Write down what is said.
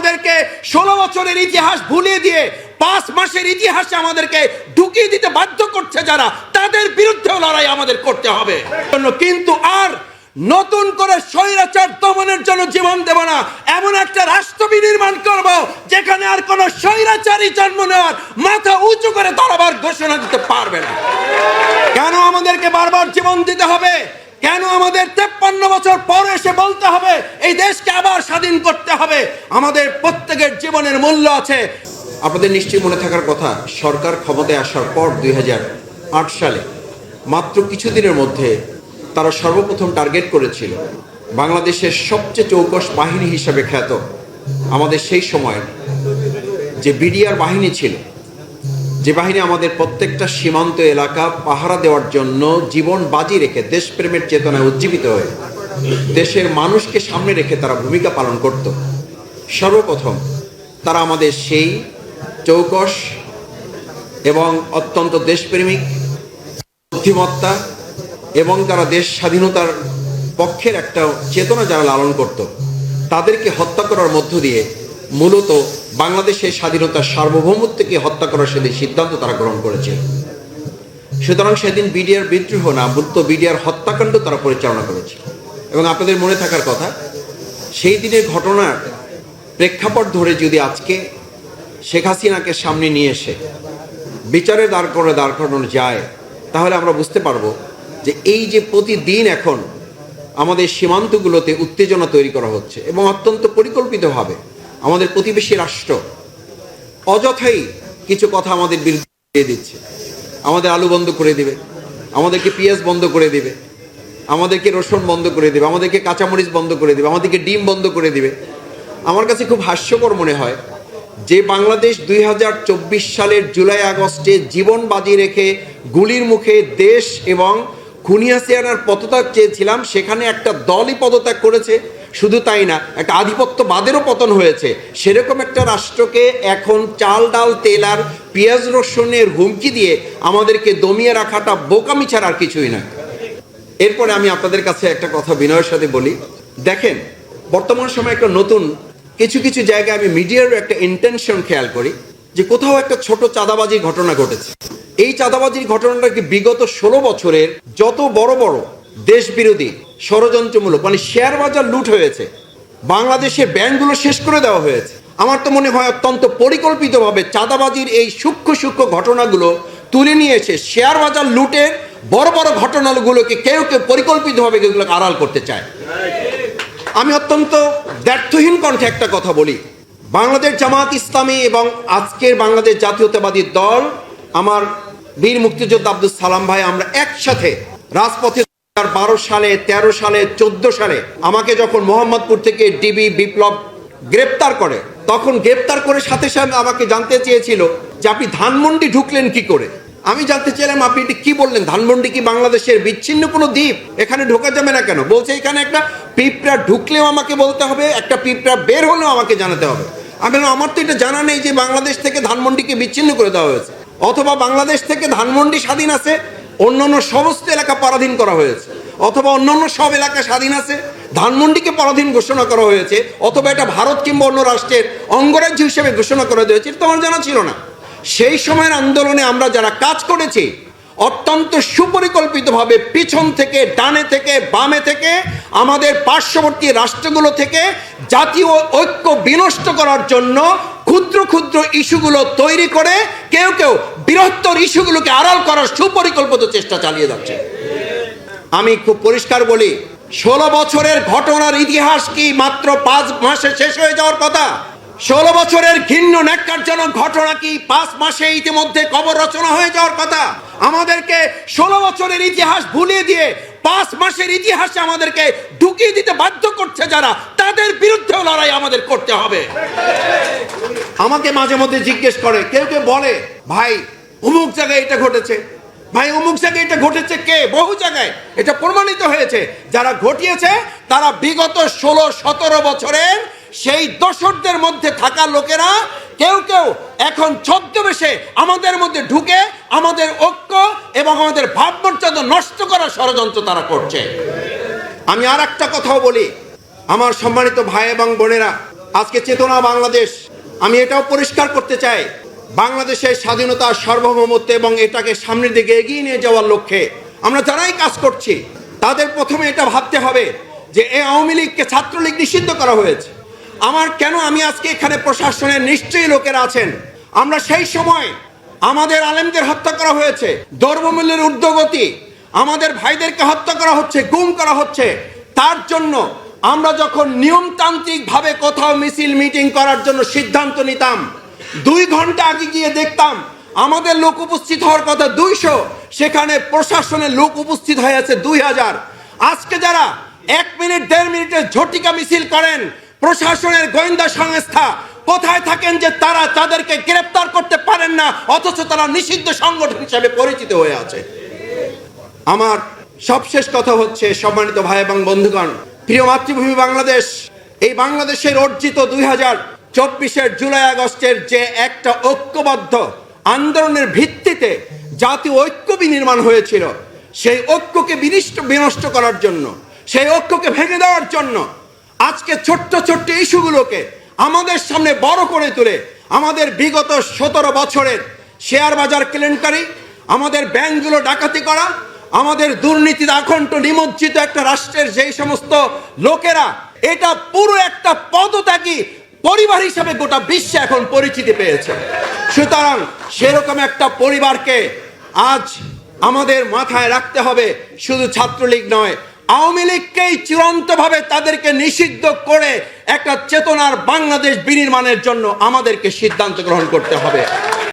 আমাদেরকে ষোলো বছরের ইতিহাস ভুলিয়ে দিয়ে পাঁচ মাসের ইতিহাসে আমাদেরকে ঢুকিয়ে দিতে বাধ্য করছে যারা, তাদের বিরুদ্ধেও লড়াই আমাদের করতে হবে। কিন্তু আর নতুন করে স্বৈরাচার দমনের জন্য জীবন দেব না। এমন একটা রাষ্ট্র বিনির্মাণ করব যেখানে আর কোনো স্বৈরাচারী জন্ম নেওয়ার মাথা উঁচু করে দাঁড়াবার ঘোষণা দিতে পারবে না। কেন আমাদেরকে বারবার জীবন দিতে হবে? কেন আমাদের তেপ্পান্ন বছর পর এসে বলতে হবে, এই দেশকে আবার স্বাধীন করতে হবে। আমাদের প্রত্যেকের জীবনের মূল্য আছে। আপনাদের নিশ্চয়ই মনে থাকার কথা, সরকার ক্ষমতায় আসার পর দুই হাজার আট সালে, মাত্র কিছুদিনের মধ্যে তারা সর্বপ্রথম টার্গেট করেছিল, বাংলাদেশের সবচেয়ে চৌকস বাহিনী হিসাবে খ্যাত। আমাদের সেই সময় যে বিডিআর বাহিনী ছিল যে বাহিনী আমাদের প্রত্যেকটা সীমান্ত এলাকা পাহারা দেওয়ার জন্য জীবন বাজি রেখে দেশপ্রেমের চেতনায় উজ্জীবিত হয়ে দেশের মানুষকে সামনে রেখে তারা ভূমিকা পালন করত। সর্বপ্রথম তারা আমাদের সেই চৌকস এবং অত্যন্ত দেশপ্রেমিক বুদ্ধিমত্তা এবং তারা দেশ স্বাধীনতার পক্ষের একটা চেতনা যারা লালন করত, তাদেরকে হত্যা করার মধ্য দিয়ে মূলত বাংলাদেশের স্বাধীনতার সার্বভৌমত্বকে হত্যা করার সেদিন সিদ্ধান্ত তারা গ্রহণ করেছে। সুতরাং সেদিন বিডিআর বিদ্রোহ না মূলত বিডিআর হত্যাকাণ্ড তারা পরিচালনা করেছে। এবং আপনাদের মনে থাকার কথা, সেই দিনের ঘটনার প্রেক্ষাপট ধরে যদি আজকে শেখ হাসিনাকে সামনে নিয়ে এসে বিচারে দাঁড় করে, দাঁড় করানো যায়, তাহলে আমরা বুঝতে পারব যে এই যে প্রতিদিন এখন আমাদের সীমান্তগুলোতে উত্তেজনা তৈরি করা হচ্ছে এবং অত্যন্ত পরিকল্পিতভাবে আমাদের প্রতিবেশী রাষ্ট্র। অযথাই কিছু কথা আমাদের বিরুদ্ধে দিয়ে দিচ্ছে। আমাদের আলু বন্ধ করে দিবে। আমাদেরকে পেঁয়াজ বন্ধ করে দিবে। আমাদেরকে রসুন বন্ধ করে দিবে। আমাদেরকে কাঁচামরিচ বন্ধ করে দেবে। আমাদেরকে ডিম বন্ধ করে দিবে। আমার কাছে খুব হাস্যকর মনে হয় যে বাংলাদেশ দুই হাজার চব্বিশ সালের জুলাই আগস্টে জীবন বাজি রেখে গুলির মুখে দেশ এবং খুনিয়াসিয়ানার পদত্যাগ চেয়েছিলাম। সেখানে একটা দলই পদত্যাগ করেছে। শুধু তাই না, একটা আধিপত্যবাদেরও পতন হয়েছে। সেরকম একটা রাষ্ট্রকে এখন চাল, ডাল, তেল আর পেঁয়াজ, রসুনের হুমকি দিয়ে আমাদেরকে দমিয়ে রাখাটা বোকামি ছাড়া আর কিছুই না। এরপরে আমি আপনাদের কাছে একটা কথা বিনয়ের সাথে বলি। দেখেন, বর্তমান সময় একটা নতুন, কিছু কিছু জায়গায় আমি মিডিয়ারও একটা ইন্টেনশন খেয়াল করি, যে কোথাও একটা ছোট চাঁদাবাজির ঘটনা ঘটেছে। এই চাঁদাবাজির ঘটনাটা কি বিগত ষোলো বছরের যত বড় বড় দেশ বিরোধী ষড়যন্ত্রমূলক মানে শেয়ার বাজার লুট হয়েছে। বাংলাদেশের ব্যাংকগুলো শেষ করে দেওয়া হয়েছে। আমার তো মনে হয় অত্যন্ত পরিকল্পিতভাবে চাঁদাবাজির এই সূক্ষ্ম সূক্ষ্ম ঘটনাগুলো তুলে নিয়েছে। শেয়ার বাজার লুটের বড় বড় ঘটনাগুলোকে কেউ কেউ পরিকল্পিতভাবে এগুলোকে আড়াল করতে চায়। আমি অত্যন্ত ব্যর্থহীন কণ্ঠে একটা কথা বলি। বাংলাদেশ জামাত ইসলামী এবং আজকের বাংলাদেশ জাতীয়তাবাদী দল, আমার বীর মুক্তিযোদ্ধা আব্দুল সালাম ভাই, আমরা একসাথে রাজপথে বারো সালে ১৩ সালে, চোদ্দ সালে আমাকে যখন মোহাম্মদপুর থেকে ডিবি বিপ্লব গ্রেপ্তার করে, তখন গ্রেপ্তার করে সাথে সাথে আমাকে জানতে চেয়েছিল যে আপনি ধানমন্ডি ঢুকলেন কি করে। আমি জানতে চাইলাম, আপনি এটি কি বললেন? ধানমন্ডি কি বাংলাদেশের বিচ্ছিন্ন কোনো দ্বীপ? এখানে ঢোকা যাবে না কেন? বলছে, এখানে একটা পিঁপড়া ঢুকলেও আমাকে বলতে হবে, একটা পিঁপড়া বের হলেও আমাকে জানাতে হবে। আমি আমার তো এটা জানা নেই যে বাংলাদেশ থেকে ধানমন্ডিকে বিচ্ছিন্ন করে দেওয়া হয়েছে। অথবা বাংলাদেশ থেকে ধানমন্ডি স্বাধীন আছে অন্যান্য সমস্ত এলাকা পরাধীন করা হয়েছে। অথবা অন্যান্য সব এলাকা স্বাধীন আছে, ধানমন্ডিকে পরাধীন ঘোষণা করা হয়েছে, অথবা এটা ভারত কিংবা অন্য রাষ্ট্রের অঙ্গরাজ্য হিসেবে ঘোষণা করা হয়েছে, এটা তো আমার জানা ছিল না। সেই সময়ের আন্দোলনে আমরা যারা কাজ করেছি, অত্যন্ত সুপরিকল্পিতভাবে পিছন থেকে, ডানে থেকে, বামে থেকে, আমাদের পার্শ্ববর্তী রাষ্ট্রগুলো থেকে জাতীয় ঐক্য বিনষ্ট করার জন্য ক্ষুদ্র ক্ষুদ্র ইস্যুগুলো তৈরি করে কেউ কেউ বৃহত্তর ইস্যুগুলোকে আড়াল করার সুপরিকল্পিত চেষ্টা চালিয়ে যাচ্ছে। আমি খুব পরিষ্কার বলি, ষোলো বছরের ঘটনার ইতিহাস কি মাত্র পাঁচ মাসে শেষ হয়ে যাওয়ার কথা? ষোলো বছরের ঘিন্ন ন্যাক্কারজনক ঘটনা কি পাঁচ মাসে ইতিমধ্যে কবর রচনা হয়ে যাওয়ার কথা? আমাদেরকে ষোলো বছরের ইতিহাস ভুলিয়ে দিয়ে পাঁচ মাসের ইতিহাসে আমাদেরকে ঢুকিয়ে দিতে বাধ্য করছে যারা, তাদের বিরুদ্ধেও লড়াই আমাদের করতে হবে। আমাকে মাঝে মধ্যে জিজ্ঞেস করে, কেউ কেউ বলে, ভাই অমুক জায়গায় এটা ঘটেছে। ভাই, অমুক জায়গায় এটা ঘটেছে কে? বহু জায়গায়। এটা প্রমাণিত হয়েছে। যারা ঘটিয়েছে, তারা বিগত ষোলো, সতেরো বছরের সেই দশকদের মধ্যে থাকা লোকেরা কেউ কেউ এখন ছদ্মবেশে আমাদের মধ্যে ঢুকে আমাদের ঐক্য এবং আমাদের ভাবমর্যাদা নষ্ট করার ষড়যন্ত্র তারা করছে। আমি আর একটা কথাও বলি। আমার সম্মানিত ভাই এবং বোনেরা, আজকে চেতনা বাংলাদেশ, আমি এটাও পরিষ্কার করতে চাই। বাংলাদেশের স্বাধীনতা সার্বভৌমত্ব এবং এটাকে সামনের দিকে এগিয়ে নিয়ে যাওয়ার লক্ষ্যে আমরা যারাই কাজ করছি, তাদের প্রথমে এটা ভাবতে হবে যে এ আওয়ামী লীগকে ছাত্রলীগ নিষিদ্ধ করা হয়েছে। আমার কেন আমি আজকে এখানে প্রশাসনের নিশ্চয়ই লোকেরা আছেন? আমরা সেই সময় আমাদের আলেমদের হত্যা করা হয়েছে দ্রব্যমূল্যের ঊর্ধ্বগতি, আমাদের ভাইদেরকে হত্যা করা হচ্ছে, গুম করা হচ্ছে। তার জন্য আমরা যখন নিয়মতান্ত্রিকভাবে কোথাও মিছিল, মিটিং করার জন্য সিদ্ধান্ত নিতাম দুই ঘণ্টা আগে গিয়ে দেখতাম আমাদের লোক উপস্থিত হওয়ার কথা দুইশো, সেখানে প্রশাসনের লোক উপস্থিত হয়ে আছে দুই হাজার। আজকে যারা এক মিনিট, দেড় মিনিটের ঝটিকা মিছিল করেন, প্রশাসনের গোয়েন্দা সংস্থা, কোথায় থাকেন যে তারা তাদেরকে গ্রেপ্তার করতে পারেন না, অথচ তারা নিষিদ্ধ সংগঠন হিসেবে পরিচিত হয়ে আছে। আমার সবশেষ কথা হচ্ছে, সম্মানিত ভাই এবং বন্ধুগণ, প্রিয় মাতৃভূমি বাংলাদেশ, এই বাংলাদেশের অর্জিত দুই হাজার চব্বিশের জুলাই আগস্টের যে একটা ঐক্যবদ্ধ আন্দোলনের ভিত্তিতে জাতীয় ঐক্য বিনির্মাণ হয়েছিল, সেই ঐক্যকে বিনিষ্ট, বিনষ্ট করার জন্য, সেই ঐক্যকে ভেঙে দেওয়ার জন্য আজকে ছোট্ট ছোট্ট ইস্যুগুলোকে আমাদের সামনে বড় করে তুলে আমাদের বিগত সতেরো বছরের শেয়ার বাজার কেলেঙ্কারি, আমাদের ব্যাংকগুলো ডাকাতি করা, আমাদের দুর্নীতিতে আখণ্ড নিমজ্জিত একটা রাষ্ট্রের যেই সমস্ত লোকেরা, এটা পুরো একটা পদত্যাগী পরিবার হিসাবে গোটা বিশ্বে এখন পরিচিতি পেয়েছে। সুতরাং সেরকম একটা পরিবারকে আজ আমাদের মাথায় রাখতে হবে, শুধু ছাত্রলীগ নয়। আওয়ামী লীগকেই চূড়ান্তভাবে তাদেরকে নিষিদ্ধ করে একটা চেতনার বাংলাদেশ বিনির্মাণের জন্য আমাদেরকে সিদ্ধান্ত গ্রহণ করতে হবে।